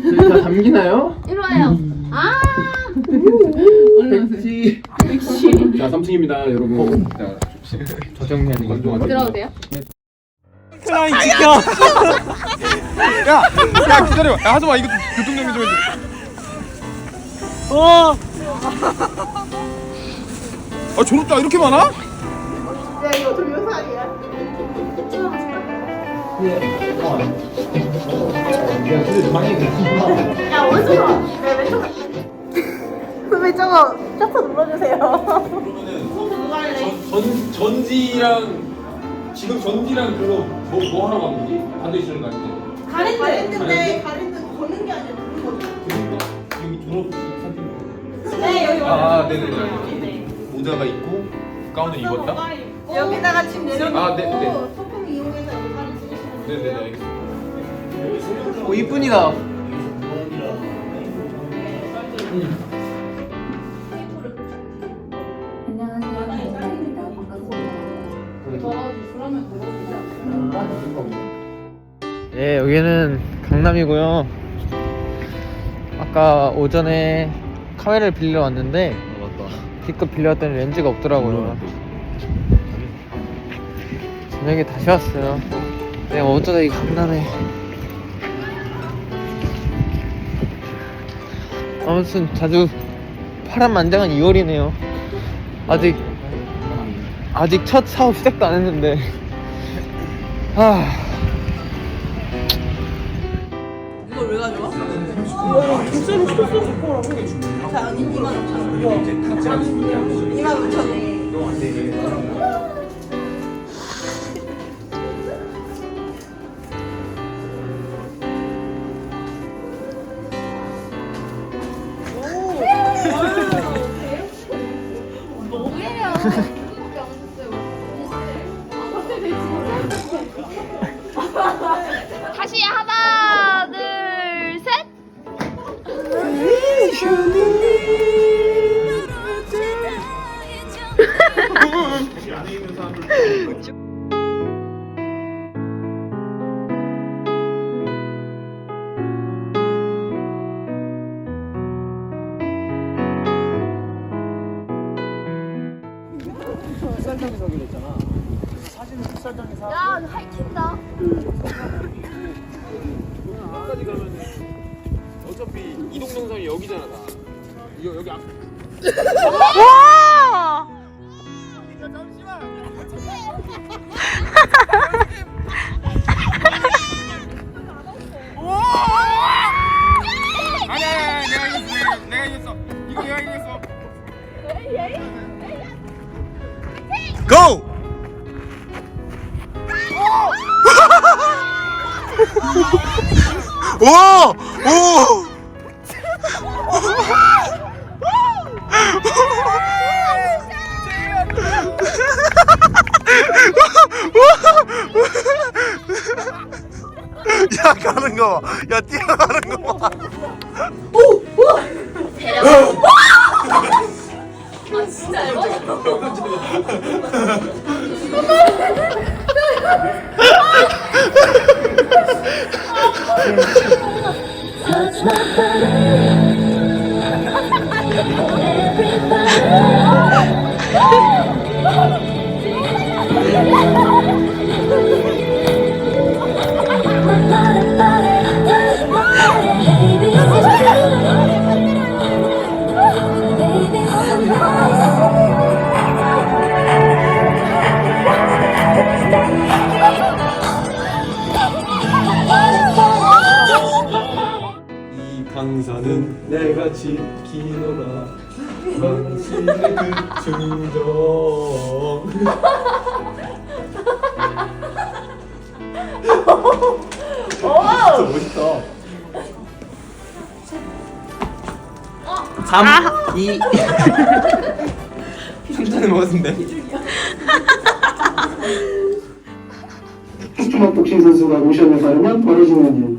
저희 다 잠기나요? 이리 와요. 아. 백지. 자, 3층입니다, 여러분. 자, 저정면 건조하게. 들어도 돼요? 플라잉 지켜. 야, 야 기다려. 야 하지 마 이거 교통 정리 좀 해줘. 어. 아 졸업자 이렇게 많아? 왜 저거 셔터 눌러주세요. 전 전지랑 지금 전지랑 그거 뭐, 뭐 하러 간 거지? 반대 시절 갈 때. 가랜드. 가랜드인데 가랜드 거는 게 아니라 누른 거죠. 그런가? 여기 졸업 사진. 네 여기 아, 네네네. 모자가 있고 가운을 입었다? 여기다가 지금 내려놓고 아, 네, 네. 네네네. 알겠습니다. 오, 이쁜이다. 예, 여기는 강남이고요. 아까 오전에 카메라를 빌려 왔는데 D급 빌려왔더니 렌즈가 없더라고요. 저녁에 다시 왔어요. 내가 어쩌다 이 강남에 아무튼 자주 파란만장한 2월이네요. 아직 아직 첫 사업 시작도 안 했는데 아 이걸 왜 가져와? 이거 김치를 소스 좋고라고. 자, 언니 2만 5천 원. 2만 5천 원. 야, 고! 오! 오! 야 가는 거 봐. 야 뛰어가는 거 봐. 그 멋있다. 3, 2 한잔을 먹었는데 스트만 복싱 선수가 모션을 가르면 벌어지는 일.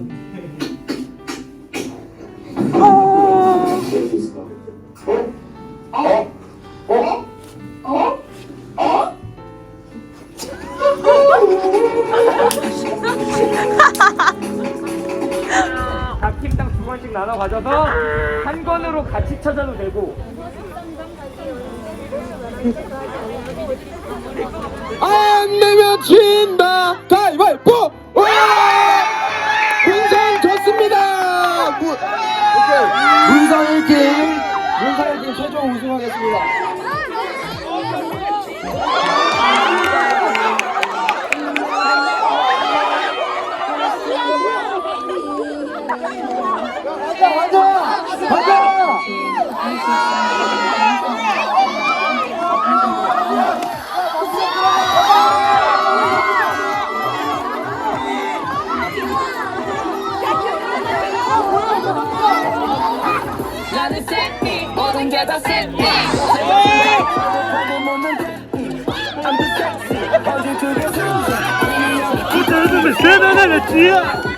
아물지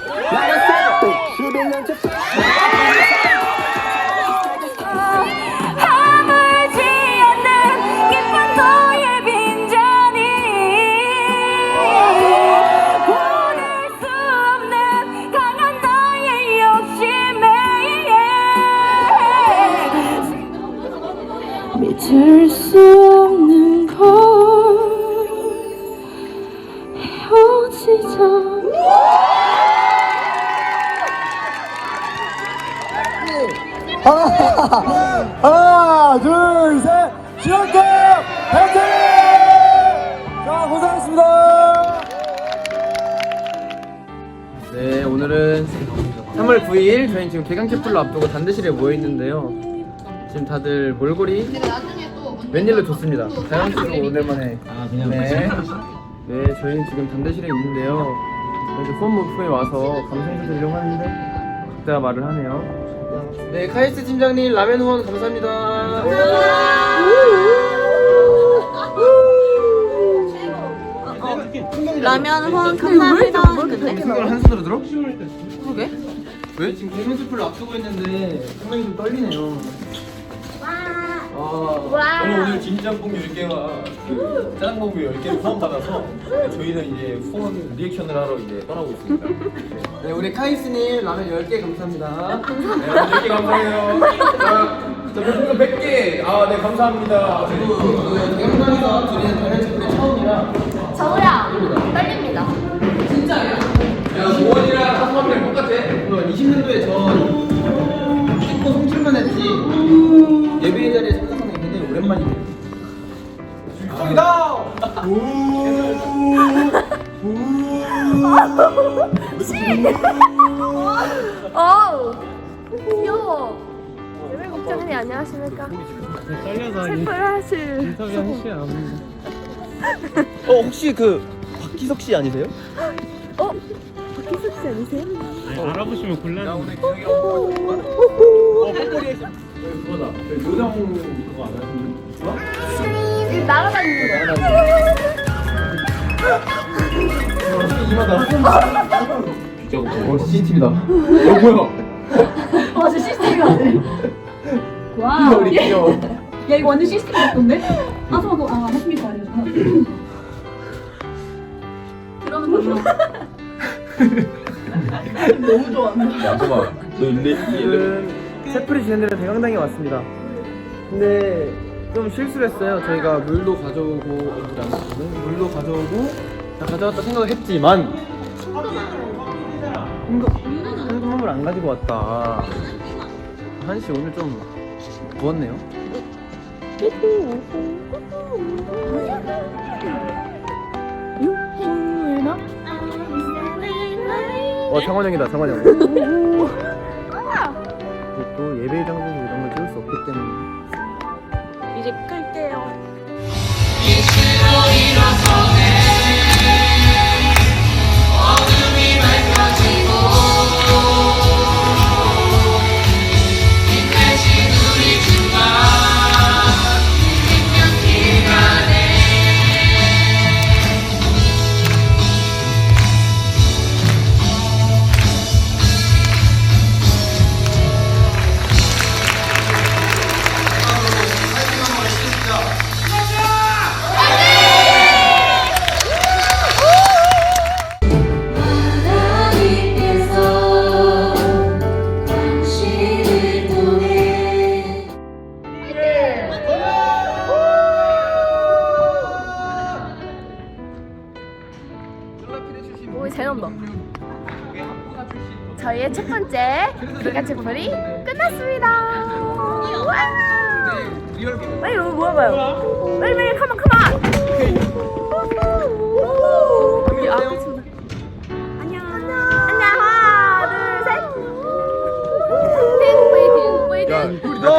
개강체플로 앞두고 단대실에 모여 있는데요. 지금 다들 몰골이 웬일로 좋습니다. 자연스러워 오랜만에. 네. 네, 저희는 지금 단대실에 있는데요. 그래서 후원모프에 와서 감사인사 드리려고 하는데 그때가 말을 하네요. 네, 카이스트 팀장님 라면 후원 감사합니다. 라면 후원 감사합니다. 근데 이걸 한 손으로 들어? 왜? 지금 개강체플로 앞두고 있는데 상당히 좀 떨리네요. 아, 저는 오늘 김짬뽕 10개와 그 짜장볶음 10개를 후원받아서 저희는 이제 후원 리액션을 하러 이제 떠나고 있습니다. 네, 우리 카이스님 라면 10개 감사합니다. 네, 10개 감사해요. 자, 자, 별풍선 100개. 아, 네, 감사합니다. 그리고 그 대형당에서 드리는 단일체 하실. 어, 혹시 그 박기석 씨 아니세요? 어? 박희숙 씨 아니세요? 알아보시면 곤란해 어, 그거다. 그 요정 그거 알아요? 날아다니는 거. 어, CCTV다. 어, 뭐야? 와 진짜 시스템이 같네 와 우리 귀여워. 야 이거 완전 시스템 같던데? 아 저거 아 거죠 너무 좋아한다. 야, 잠깐만. 너 지금 세플이 진행되는 대강당에 왔습니다. 근데 좀 실수를 했어요. 저희가 물도 가져오고 어, 물이 안 나오거든? 물도 가져오고 다 가져왔다 생각을 했지만 현금 현금을 안 가지고 왔다. 한씨 오늘 좀 부었네요. 어 창원 형이다 창원 형. 또 예배 장소에서 이런 걸 찍을 수 없기 때문에. 이제 끌게요. 채플이 끝났습니다. 와! 리얼 빨리 이거 모아봐요. 빨리 빨리 컴온 컴온. 우리 앞에 친구. 안녕. 안녕. 하나 둘 셋. 등불 등불 뿌리다 등불도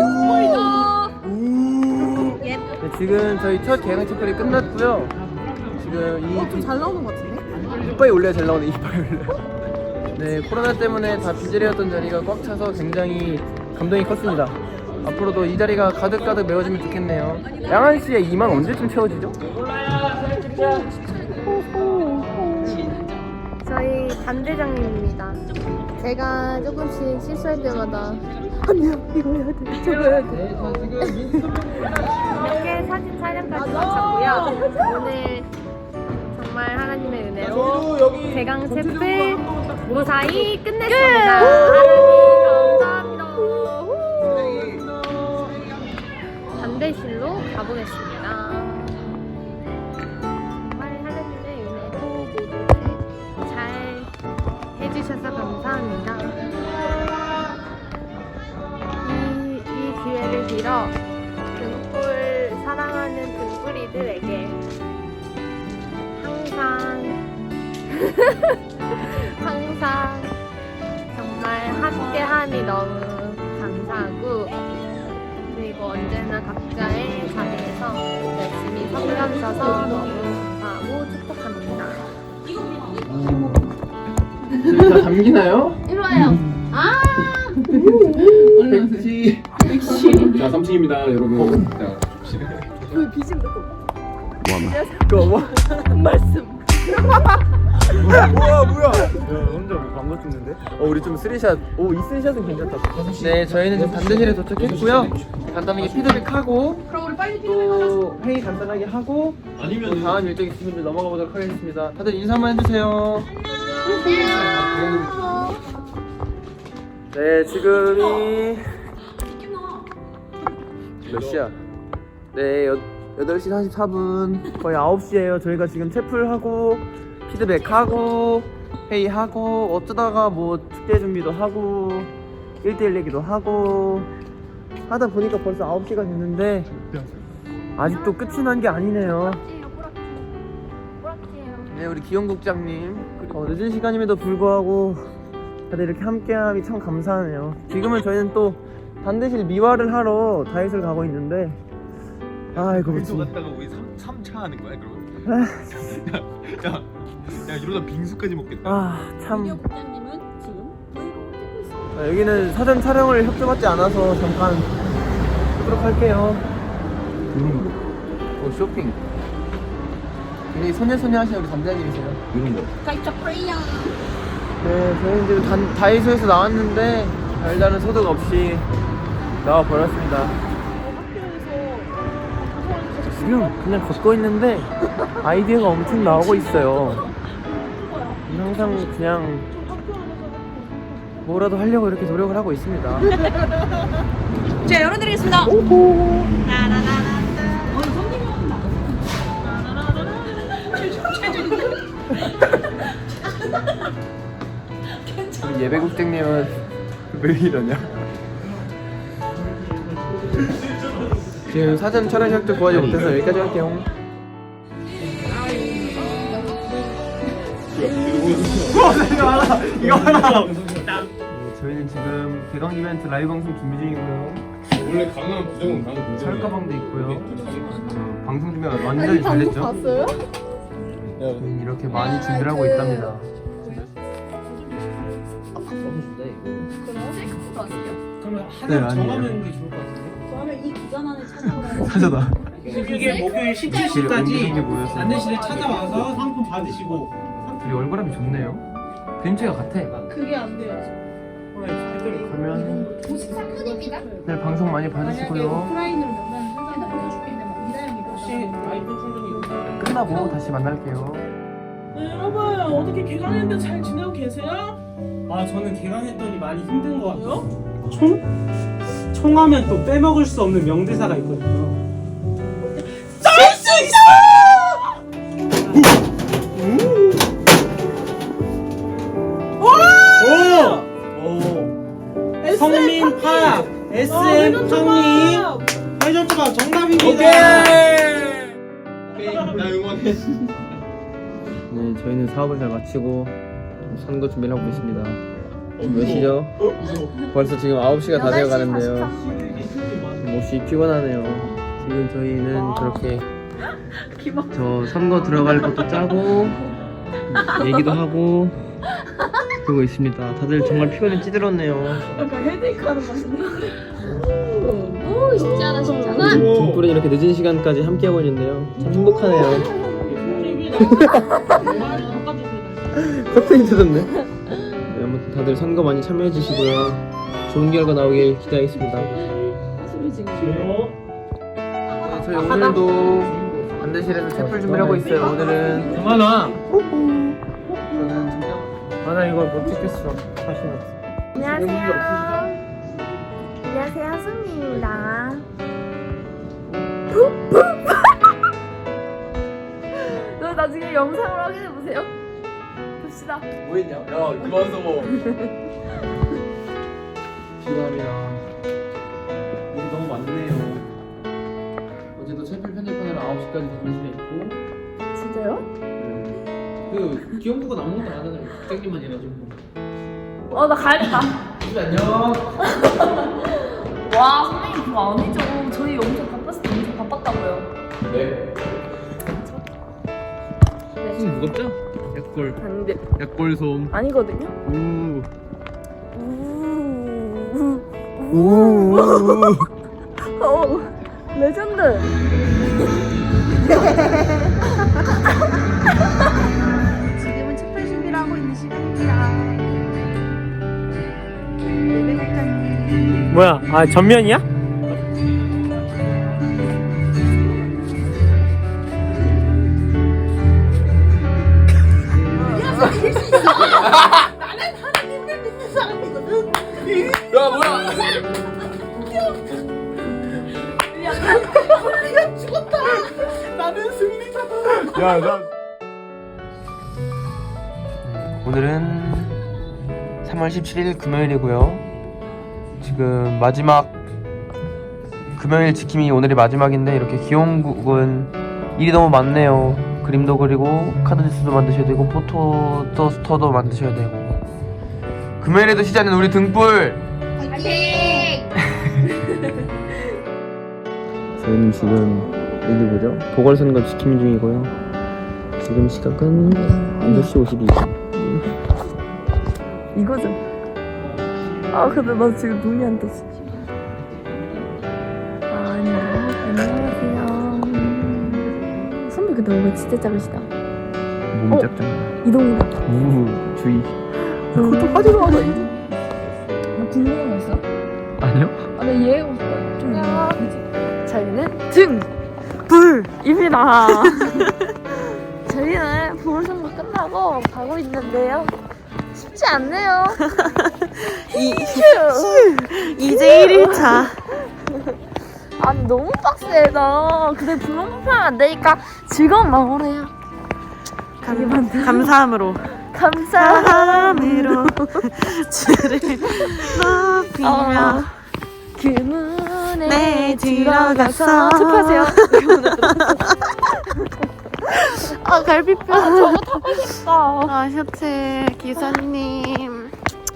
등불도. 네, 지금 저희 첫 개강 채플이 끝났고요 지금 이잘 나오는 것 같은데? 이빨이 올려야 잘 나오네 이빨이 올려 네 코로나 때문에 다 빈자리였던 자리가 꽉 차서 굉장히 감동이 컸습니다 앞으로도 이 자리가 가득가득 메워지면 좋겠네요 양한 씨의 이만 언제쯤 채워지죠? 저희 반대장님입니다. 제가 조금씩 실수할 때마다 안녕 이거 해야 돼 저거 해야 돼 이렇게 사진 촬영까지 마쳤고요. 오늘 정말 하나님의 은혜로 대강 채플 무사히 끝냈습니다. 하나님 감사합니다. 반대실로 가보겠습니다. 정말 하나님의 은혜로 모두 잘 해주셔서 감사합니다. 이, 이 기회를 빌어 등불 사랑하는 등불이들에게 항상 항상 함께함이 너무 감사하고 그리고 언제나 각자의 자리에서 열심히 섬겨주셔서 너무 감사하고 축복합니다. 다 담기나요? 이리 와요. 백지 자 3층입니다 여러분. 자왜 비심 넣고 그거 뭐? 말씀. 뭐야 뭐야 찍는데? 어 우리 좀 쓰리샷. 오이 쓰리샷은 괜찮다. 네 저희는 지금 반대실에 도착했고요. 간단하게 피드백하고 또 회의 간단하게 하고 또 다음 일정 있으면 넘어가 보도록 하겠습니다. 다들 인사 한번 해주세요. 네 지금이 몇 시야? 네 여, 8시 44분. 거의 9시에요. 저희가 지금 채플하고 피드백하고 회의하고 어쩌다가 뭐 축제 준비도 하고 1대1 얘기도 하고 하다 보니까 벌써 9시가 됐는데 아직도 끝이 난 게 아니네요. 네 우리 기영 국장님. 어, 늦은 시간임에도 불구하고 다들 이렇게 함께함이 참 감사하네요. 지금은 저희는 또 반대실 미화를 하러 다이소를 가고 있는데 아이고 그치 갔다가 우리 3, 3차 하는 거야 그럼? 야, 야, 야 이러다 빙수까지 먹겠다. 아참. 아, 여기는 사전 촬영을 협조받지 않아서 잠깐 하도록 할게요. 오 쇼핑. 굉장히 소녀소녀 하시는 우리 담당님이세요. 이런 거. 네 저희는 지금 단, 다이소에서 나왔는데 별다른 소득 없이 나와 버렸습니다. 지금 그냥 걷고 있는데 아이디어가 엄청 나오고 있어요 항상 그냥 뭐라도 하려고 이렇게 노력을 하고 있습니다 자 열어드리겠습니다. 우리 예배국장님은 왜 이러냐? 지금 사전 촬영 시작도 구하지 못해서 여기까지 할게요. 이거 하나. 네, 저희는 지금 개강 이벤트 라이브 방송 준비 중이고요. 원래 강한 부정은 강한 부정. 철가방도 있고요. 어, 방송 준비가 완전히 잘됐죠? 봤어요? 저희는 이렇게 많이 준비를 하고 있답니다. 네, 아니에요. 사자다. 이게 목요일 옮기는 게 17시까지 모여서. 안내실에 찾아와서 상품 받으시고 얼굴함이 좋네요. 그림체가 같아. 그게 안 돼요. 그러면 53분입니다. 늘 방송 많이 만약에 봐주시고요. 오프라인으로 면담 핸드폰 해줄겠는데 막 이다영이 혹시 아이폰 충전이 끝나고 다시 만날게요. 네, 여러분 어떻게 개강했는데 잘 지내고 계세요? 아 저는 개강했더니 많이 힘든 것 같아요 총? 총하면 또 빼먹을 수 없는 명대사가 있거든요 성민파 SM 팡님 회전 초밥 정답입니다. 오케이. 나 응원해. 네, 저희는 사업을 잘 마치고 선거 준비를 하고 있습니다. 몇 시죠? 벌써 지금 9시가 다 되어 가는데요. 몹시 피곤하네요. 지금 저희는 그렇게 저 선거 들어갈 것도 짜고 얘기도 하고 그러고 있습니다. 다들 정말 피곤해 찌들었네요. 오 쉽지 않아 쉽지 않아 등불은 이렇게 늦은 시간까지 함께하고 있는데요. 참 행복하네요. 커튼이 뜯었네. 네, 아무튼 다들 선거 많이 참여해 주시고요. 좋은 결과 나오길 기대하겠습니다. 네, 저희 오늘도 반대실에서 채플 준비를 하고 있어요. 오늘은 많아. 저는 아나 이걸 못 찍겠어. 자신 없어. 안녕하세요. 안녕하세요, 하수미입니다. 너 나중에 영상으로 확인해 보세요. 봅시다. 뭐 했냐? 야, 그만 써. 피곤합니 기영부가 아무것도 안 하잖아요. 국장님만 일해가지고. 어, 나 가야겠다. 안녕. 와, 선생님 그거 아니죠. 저희 엄청 바빴을 때 엄청 바빴다고요. 네. 손 무겁죠? 약골. 안 돼. 약골솜. 아니거든요. 우. 우. 어, 레전드. 시간입니다. 뭐야? 아 전면이야? 야, 뭐야? 야, 나 오늘은 3월 17일 금요일이고요. 지금 마지막 금요일 지킴이 오늘이 마지막인데 이렇게 기용국은 일이 너무 많네요. 그림도 그리고 카드 뉴스도 만드셔야 되고 포토 스토도 만드셔야 되고 금요일에도 않는 우리 등불 저희는 지금 여기 뭐죠? 보궐선거 지킴이 중이고요. 지금 시각은 6시 52분. 이거죠. 아 근데 나 지금 눈이 안 떴어. 아, 안녕. 안녕하세요. 음, 선배 근데 얼굴 진짜 작으시다. 몸이 어? 작잖아. 이동이다. 우 주의. 그것도 빠지러 가서 이동. 뭐 궁금한 거 있어? 아니요? 아, 나 이해하고 싶다. 좀. 저희는 등 불 입니다. 저희는 보궐선거 끝나고 가고 있는데요. 쉽지 않네요. 이제 1일차. 아니 너무 빡세다. 근데 불만 불평 안 되니까 즐거운 마음으로 해요. 감사함으로. 감사. 감사함으로 주를 높이며 어, 그 문에 네, 들어가서 들어가서. 척하세요. 아 갈비뼈 저거 타고 싶다. 아 셔츠 기사님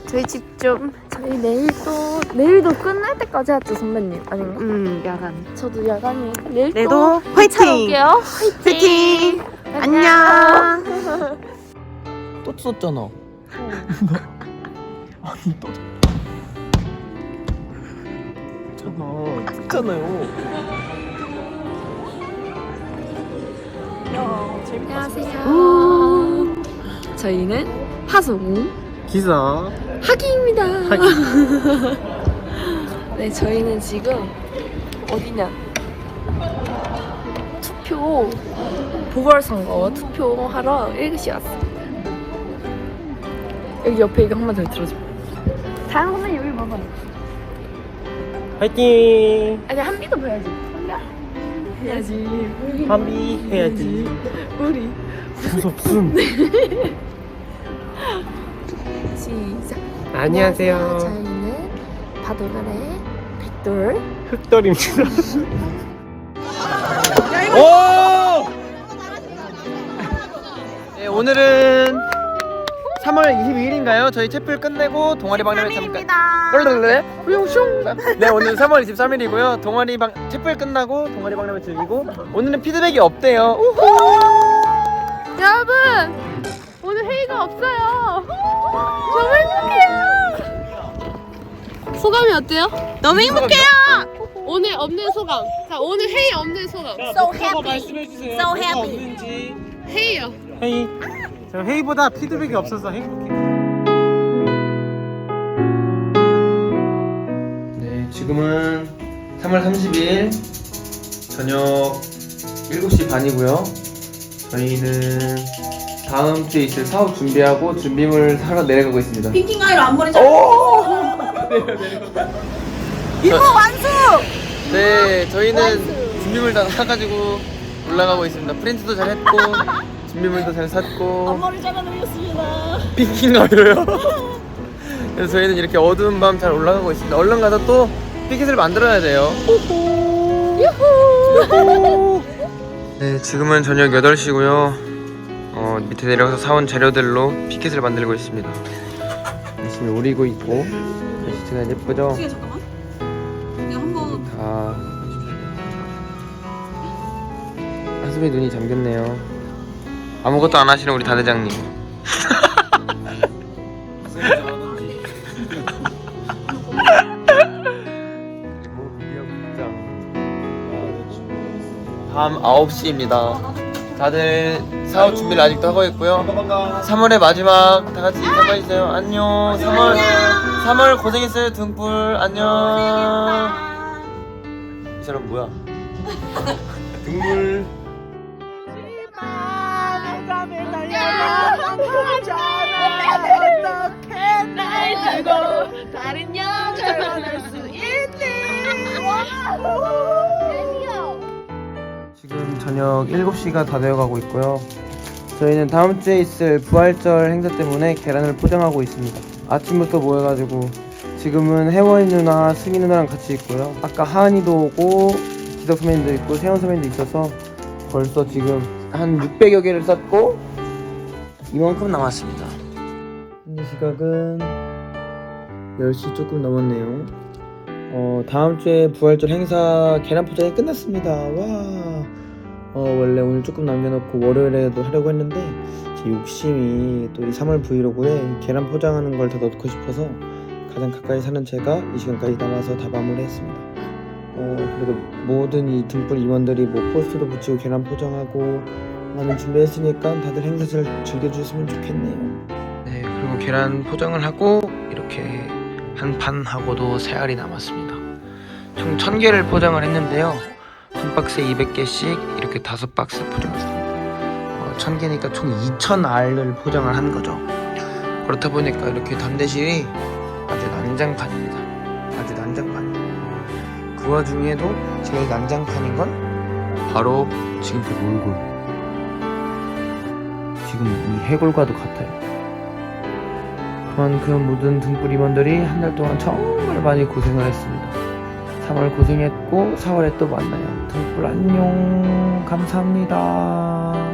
저희 집 좀 저희 내일 또 내일도 끝날 때까지 하죠 선배님 아닌가? 음, 야간 저도 야간이 내일 내일도 또 화이팅! 올게요. 화이팅! 화이팅! 안녕 또 썼잖아. 아니 또. 잖아. 안녕하세요. 저희는 하송 기사. 하기입니다. 네, 저희는 지금 어디냐? 투표 보궐선거 투표하러 1교시 왔습니다. 여기 옆에 이거 한 번 더 들어줘. 다른 선생님 여기 봐봐. 화이팅! 아니 한비도 봐야지. 해야지. 한비 해야지. 우리 무섭음. 시작. 안녕하세요. 저희는 바둑을의 백돌 흑돌입니다. 오! 네, 오늘은 3월 22일인가요? 저희 채플 끝내고 동아리 방송에 잠깐. 후용슝. 네, 오늘 3월 23일이고요. 동아리 방 채플 끝나고 동아리 방송을 즐기고 오늘은 피드백이 없대요. 여러분 오늘 회의가 없어요 너무 행복해요 소감이 어때요? 너무 행복해요 오늘 없는 소감 자 오늘 회의 없는 소감 so happy. So happy. 회의요 회의. 저 회의보다 피드백이 없어서 행복해. 네, 지금은 3월 30일 저녁 7시 반이고요. 저희는 다음 주에 있을 사업 준비하고 준비물 사러 내려가고 있습니다. 핑킹 아이로 앞머리 잘. 이모 완수! 네, 저희는 준비물 다 사가지고 올라가고 있습니다. 프린트도 잘 했고, 준비물도 잘 샀고. 머리 잘라드렸습니다. 핑킹가요요. 그래서 저희는 이렇게 어두운 밤 잘 올라가고 있습니다. 얼른 가서 또 피켓을 만들어야 돼요. 네, 지금은 저녁 8시고요. 어, 밑에 내려가서 사온 재료들로 피켓을 만들고 있습니다. 열심히 오리고 있고 글씨체가 예쁘죠? 어떻게 잠깐만. 내가 한번 다 한숨이 눈이 잠겼네요. 아무것도 안 하시는 우리 다대장님. 밤 9시입니다. 다들 사업 준비를 아직도 하고 있고요. 3월의 마지막 다 같이 인사가 있어요. 안녕. 3월 3월 고생했어요. 등불 안녕. 이 사람 뭐야? 등불 지금 저녁 7시가 다 되어가고 있고요. 저희는 다음 주에 있을 부활절 행사 때문에 계란을 포장하고 있습니다. 아침부터 모여가지고 지금은 혜원이 누나, 승희 누나랑 같이 있고요. 아까 하은이도 오고 기덕 선배님도 있고 세원 선배님도 있어서 벌써 지금 한 600여 개를 쌌고 이만큼 남았습니다. 현재 시각은 10시 조금 넘었네요. 어, 다음 주에 부활절 행사 계란 포장이 끝났습니다. 와. 어, 원래 오늘 조금 남겨놓고 월요일에도 하려고 했는데 제 욕심이 또 이 3월 브이로그에 계란 포장하는 걸 다 넣고 싶어서 가장 가까이 사는 제가 이 시간까지 남아서 다 마무리했습니다. 어, 그래도 모든 이 등불 임원들이 뭐 포스터도 붙이고 계란 포장하고 많은 준비했으니까 다들 행사 잘 즐겨주셨으면 좋겠네요. 네, 그리고 계란 포장을 하고 이렇게 한 판 하고도 세 알이 남았습니다. 총 1000개를 포장을 했는데요. 한 박스에 200개씩 이렇게 다섯 박스 포장했습니다. 어, 1000개니까 총 2000알을 포장을 한 거죠. 그렇다 보니까 이렇게 담대실이 아주 난장판입니다. 아주 난장판. 그 와중에도 제일 난장판인 건 바로 지금 그 몰골. 지금 이 해골과도 같아요. 그만큼 모든 등불 임원들이 한 달 동안 정말 많이 고생을 했습니다. 3월 고생했고 4월에 또 만나요. 등불 안녕. 감사합니다.